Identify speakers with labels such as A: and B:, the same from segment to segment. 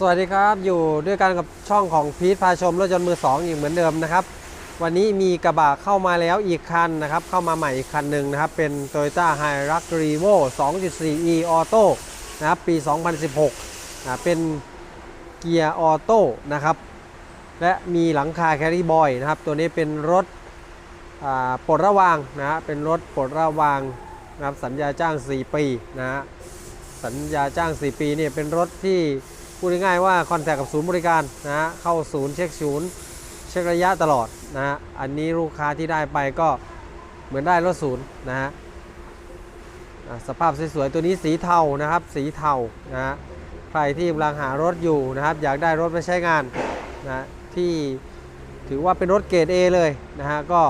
A: สวัสดีครับอยู่ด้วยกันกับช่องของพีทพาชมรถยนต์มือ2อีกเหมือนเดิมนะครับ วันนี้มีกระบะเข้ามาแล้วอีกคันนะครับ เข้ามาใหม่อีกคันหนึ่งนะครับ เป็น Toyota Hilux Revo 2.4e Auto นะครับปี 2016นะเป็นเกียร์ออโต้นะครับ และมีหลังคาแคริบอยนะครับ ตัวนี้เป็นรถปลดระวางนะฮะเป็นรถปลดระวางนะครับสัญญาจ้าง 4 ปีนะฮะสัญญาจ้าง 4 ปีเนี่ยเป็นรถที่ พูดง่ายๆว่าคอนแทคกับศูนย์บริการนะฮะเข้าศูนย์เช็คศูนย์เช็คระยะตลอดนะฮะอันนี้ลูกค้าที่ได้ไปก็เหมือนได้รถศูนย์นะฮะสภาพสวยๆตัวนี้สีเทานะครับ สีเทานะฮะใครที่กำลังหารถอยู่นะครับ อยากได้รถไปใช้งานนะที่ถือว่าเป็นรถเกรด A เลยนะฮะก็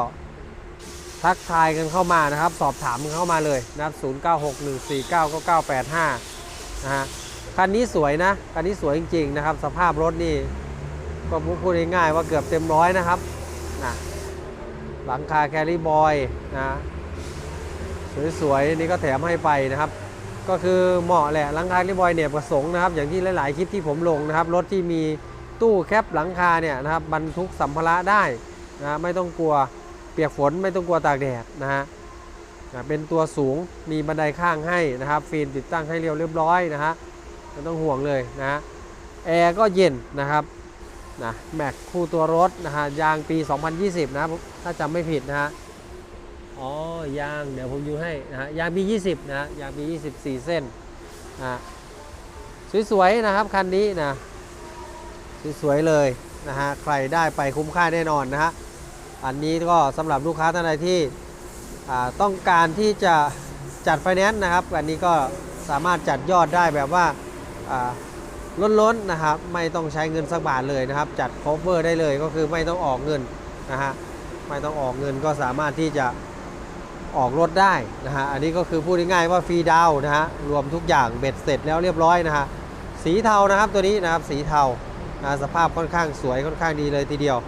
A: ทักทายกันเข้ามานะครับ สอบถามกันเข้ามาเลยนะครับ 0961499985 นะฮะ คันนี้สวยนะ คันนี้สวยจริงๆนะครับ สภาพรถนี่ก็พูดง่ายๆว่าเกือบเต็มร้อยนะครับนะหลังคาแคริบอยนะสวยๆนี่ก็แถมให้ไปนะครับ ก็คือเหมาะแหละหลังคาแคริบอยเนี่ยประสงค์นะครับ อย่างที่หลาย ๆคลิปที่ผมลงนะครับ รถที่มีตู้แคปหลังคาเนี่ยนะครับบรรทุกสัมภาระได้นะไม่ต้องกลัวเปียกฝนไม่ต้องกลัวตากแดดนะฮะเป็นตัวสูงมีบันไดข้างให้นะครับฟิล์มติดตั้งให้เรียวเรียบร้อยนะฮะ ไม่ต้องห่วงเลยนะฮะแอร์ก็เย็นนะครับนะแม็กคู่ตัวรถนะฮะยางปี 2020 นะถ้าจำไม่ผิดนะฮะอ๋อยางเดี๋ยวผมดูให้นะฮะยางปี 20 นะฮะยางปี 24 เส้นนะฮะสวยๆนะครับคันนี้นะสวยๆเลยนะฮะใครได้ไปคุ้มค่าแน่นอนนะฮะอันนี้ก็สำหรับลูกค้าท่านใดที่อ่าต้องการที่จะจัดไฟแนนซ์นะครับ อันนี้ก็สามารถจัดยอดได้แบบว่า ล้นๆนะครับไม่ต้องใช้เงินสักบาทเลยนะครับ จัด cover ได้เลยก็คือไม่ต้องออกเงินนะฮะไม่ต้องออกเงินก็สามารถที่จะออกรถได้นะฮะอันนี้ก็คือพูดง่ายๆว่าฟรีดาวนะฮะรวมทุกอย่างเบ็ดเสร็จแล้วเรียบร้อยนะฮะสีเทานะครับตัวนี้นะครับสีเทานะสภาพค่อนข้างสวยค่อนข้างดีเลยทีเดียว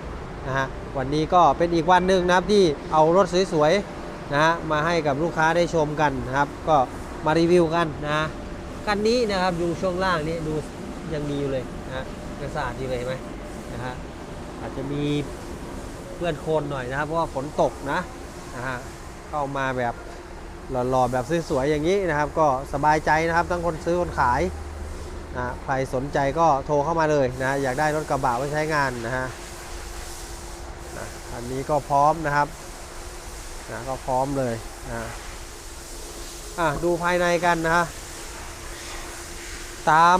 A: นะฮะวันนี้ก็เป็นอีกวันหนึ่งนะครับที่เอารถสวยๆนะฮะมาให้กับลูกค้าได้ชมกันนะครับ ก็มารีวิวกันนะ คันนี้นะครับดูช่วงล่างนี้ดูยังมีอยู่เลยนะฮะยังสะอาดอยู่เลยเห็นไหมนะฮะอาจจะมีเปื้อนโคลนหน่อยนะครับเพราะว่าฝนตกนะนะฮะเข้ามาแบบหล่อๆแบบสวยๆอย่างนี้นะครับ ก็สบายใจนะครับทั้งคนซื้อคนขายนะใครสนใจก็โทรเข้ามาเลยนะอยากได้รถกระบะไว้ใช้งานนะฮะนะอันนี้ก็พร้อมนะครับนะก็พร้อมเลยนะอะดูภายในกันนะฮะ ตาม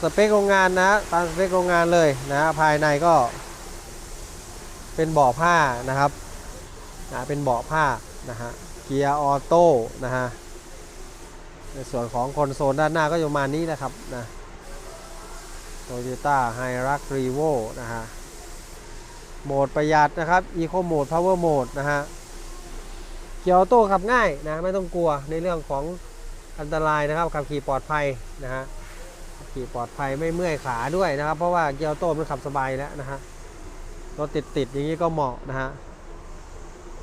A: สเปคโรงงานนะตามสเปคโรงงานเลยนะภายในก็เป็นเบาะผ้านะครับนะเป็นเบาะผ้านะฮะเกียร์ออโต้นะฮะในส่วนของคอนโซลด้านหน้าก็อยู่ประมานี้นะครับนะโตโยต้าไฮรักรีโวนะฮะโหมดประหยัดนะครับ Eco Mode Power Mode นะฮะเกียร์ออโต้ขับง่ายนะไม่ต้องกลัวในเรื่องของ อันตรายนะครับขับขี่ปลอดภัยนะฮะขับขี่ปลอดภัยไม่เมื่อยขาด้วยนะครับ เพราะว่าเกียร์โต้มันขับสบายแล้วนะฮะรถติดติดๆอย่างนี้ก็เหมาะนะฮะ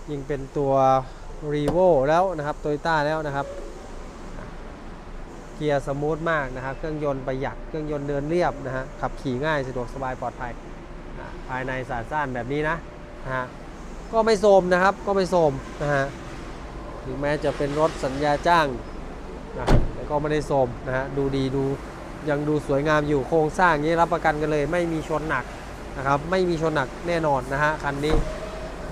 A: ยิ่งเป็นตัว r e v o แล้วนะครับโตโยต้าแล้วนะครับเกียร์สมูทมากนะครับเครื่องยนต์ประหยัดเครื่องยนต์เดินเรียบนะฮะขับขี่ง่ายสะดวกสบายปลอดภัยภายในสะอาดซ่านแบบนี้นะนะฮะก็ไม่โทรมนะครับก็ไม่โทรมนะฮะถึงแม้จะเป็นรถสัญญาจ้าง นะแต่ก็ไม่ได้โทรมนะฮะดูดีดูยังดูสวยงามอยู่โครงสร้างนี้รับประกันกันเลย ไม่มีชนหนักนะครับไม่มีชนหนักแน่นอนนะฮะคันนี้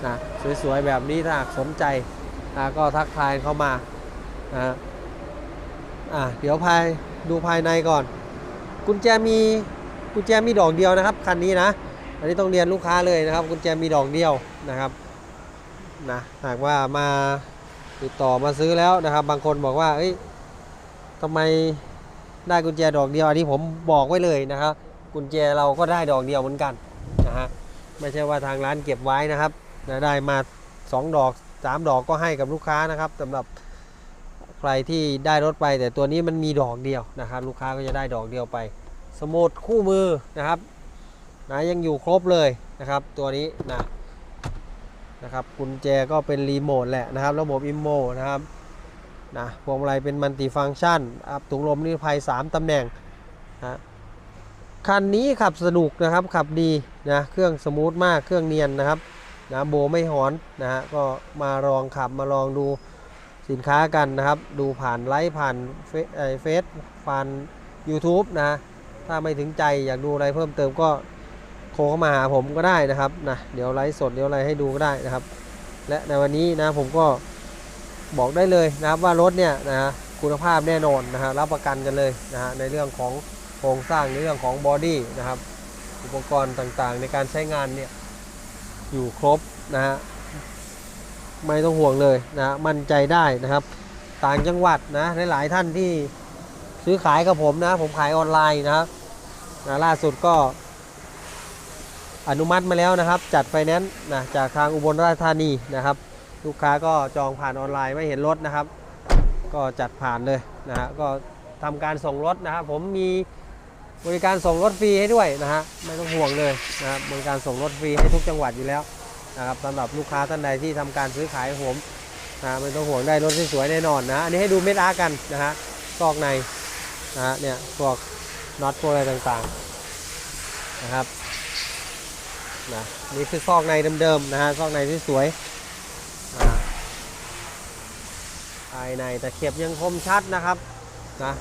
A: นะสวยๆแบบนี้ถ้าหากสนใจนะก็ทักทายเข้ามานะฮะอะเดี๋ยวภายดูภายในก่อน กุญแจมีกุญแจมีดอกเดียวนะครับคันนี้นะอันนี้ต้องเรียนลูกค้าเลยนะครับ กุญแจมีดอกเดียวนะครับนะหากว่ามาติดต่อมาซื้อแล้วนะครับ บางคนบอกว่าเอ้ย ทำไมได้กุญแจดอกเดียวอันนี้ผมบอกไว้เลยนะครับ กุญแจเราก็ได้ดอกเดียวเหมือนกันนะฮะไม่ใช่ว่าทางร้านเก็บไว้นะครับนะได้มา 2 ดอก 3 ดอกก็ให้กับลูกค้านะครับสำหรับใครที่ได้รถไป แต่ตัวนี้มันมีดอกเดียวนะครับ ลูกค้าก็จะได้ดอกเดียวไป สมุดคู่มือนะครับนะยังอยู่ครบเลยนะครับ ตัวนี้นะนะครับกุญแจก็เป็นรีโมทแหละนะครับ ระบบอิมโมนะครับ นะพวงมาลัยเป็นมัลติฟังก์ชันอับถุงลมนิรภัย 3 ตำแหน่งนะคันนี้ขับสนุกนะครับขับดีนะเครื่องสมูทมากเครื่องเนียนนะครับนะโบไม่หอนนะฮะก็มาลองขับมาลองดูสินค้ากันนะครับ ดูผ่านไลฟ์ผ่านเฟซเอ่อเฟซผ่าน YouTube นะถ้าไม่ถึงใจอยากดูอะไรเพิ่มเติมก็โทรเข้ามาหาผมก็ได้นะครับนะเดี๋ยวไลฟ์สดเดี๋ยวอะไรให้ดูก็ได้นะครับ และในวันนี้นะผมก็ บอกได้เลยนะครับว่ารถเนี่ยนะฮะคุณภาพแน่นอนนะฮะรับประกันกันเลยนะฮะในเรื่องของโครงสร้างในเรื่องของบอดี้นะครับอุปกรณ์ต่างๆ ในการใช้งานเนี่ยอยู่ครบนะฮะไม่ต้องห่วงเลยนะฮะมั่นใจได้นะครับ ต่างจังหวัดนะหลายๆท่านที่ซื้อขายกับผมนะผมขายออนไลน์นะครับนะล่าสุดก็อนุมัติมาแล้วนะครับ จัดไฟแนนซ์นะจากทางอุบลราชธานีนะครับ ลูกค้าก็จองผ่านออนไลน์ไม่เห็นรถนะครับ ก็จัดผ่านเลยนะฮะก็ทำการส่งรถนะครับผมมีบริการส่งรถฟรีให้ด้วยนะฮะไม่ต้องห่วงเลยนะครับบริการส่งรถฟรีให้ทุกจังหวัดอยู่แล้วนะครับสำหรับลูกค้าท่านใดที่ทำการซื้อขายกับผมนะไม่ต้องห่วงได้รถที่สวยแน่นอนนะอันนี้ให้ดูเม็ดอาร์กันนะฮะซอกในนะฮะเนี่ยพวกน็อตพวกอะไรต่างๆนะครับนะนี่คือซอกในเดิมๆนะฮะซอกในที่สวยนะฮะภายในแตะเข็บยังคมชัดนะครับนะ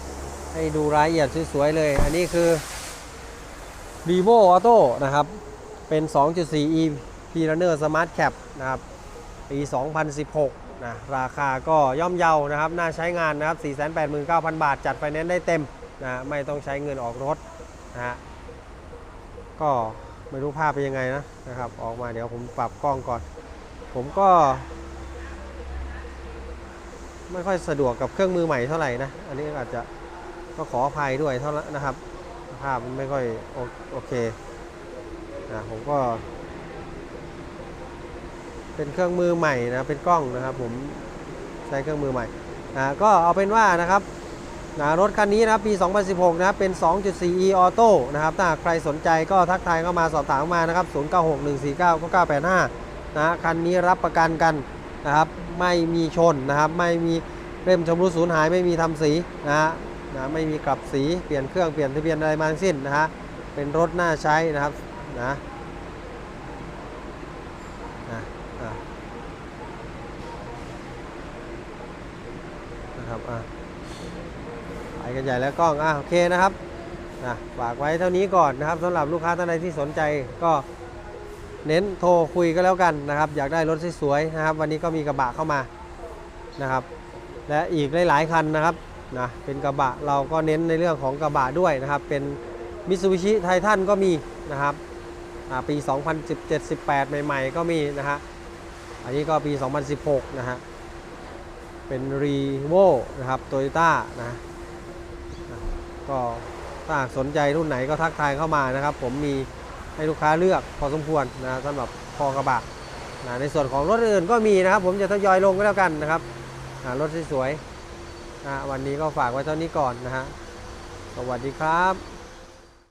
A: ให้ดูรายละเอียดสวยๆเลย อันนี้คือ r e v o Auto นะครับ เป็น 2.4 e p Runner Smart Cap นะครับ ปี 2016 นะ ราคาก็ย่อมเยานะครับ น่าใช้งานนะครับ 489,000 บาท จัดไฟแนนซ์ได้เต็มนะ ไม่ต้องใช้เงินออกรถนะฮะ ก็ไม่รู้ภาพเป็นยังไงนะนะครับ ออกมาเดี๋ยวผมปรับกล้องก่อน ผมก็ ไม่ค่อยสะดวกกับเครื่องมือใหม่เท่าไหร่นะ อันนี้อาจจะก็ขออภัยด้วยเท่านั้นนะครับ ภาพมันไม่ค่อยโอโอเคนะผมก็ เป็นเครื่องมือใหม่นะเป็นกล้องนะครับ ผมใช้เครื่องมือใหม่นะก็เอาเป็นว่านะครับนะรถคันนี้นะครับปี 2016 นะครับเป็น 2.4e Auto นะครับถ้าใครสนใจก็ทักทายเข้ามาสอบถามเข้ามานะครับ 0961499985 นะคันนี้รับประกันกัน นะครับไม่มีชนนะครับไม่มีเล่มชำรุดสูญหายไม่มีทำสีนะฮะนะไม่มีกลับสีเปลี่ยนเครื่องเปลี่ยนทะเบียนอะไรมาทั้งสิ้นนะฮะเป็นรถน่าใช้นะครับนะนะอะนะครับอะไปกันใหญ่แล้วกล้องอะโอเคนะครับนะฝากไว้เท่านี้ก่อนนะครับสำหรับลูกค้าท่านใดที่สนใจก็ เน้นโทรคุยก็แล้วกันนะครับ อยากได้รถสวยๆนะครับ วันนี้ก็มีกระบะเข้ามานะครับ และอีกหลายๆคันนะครับนะเป็นกระบะเราก็เน้นในเรื่องของกระบะด้วยนะครับ เป็นมิตซูบิชิไททันก็มีนะครับอ่าปี 2017-18 ใหม่ๆ ก็มีนะฮะอันนี้ก็ปี 2016 นะฮะเป็นรีโวนะครับโตโยต้านะก็ถ้าสนใจรุ่นไหนก็ทักทายเข้ามานะครับ ผมมี ให้ลูกค้าเลือกพอสมควรนะสำหรับคอกระบะนะในส่วนของรถอื่นก็มีนะครับ ผมจะทยอยลงก็แล้วกันนะครับอ่ารถสวยๆนะวันนี้ก็ฝากไว้เท่านี้ก่อนนะฮะสวัสดีครับ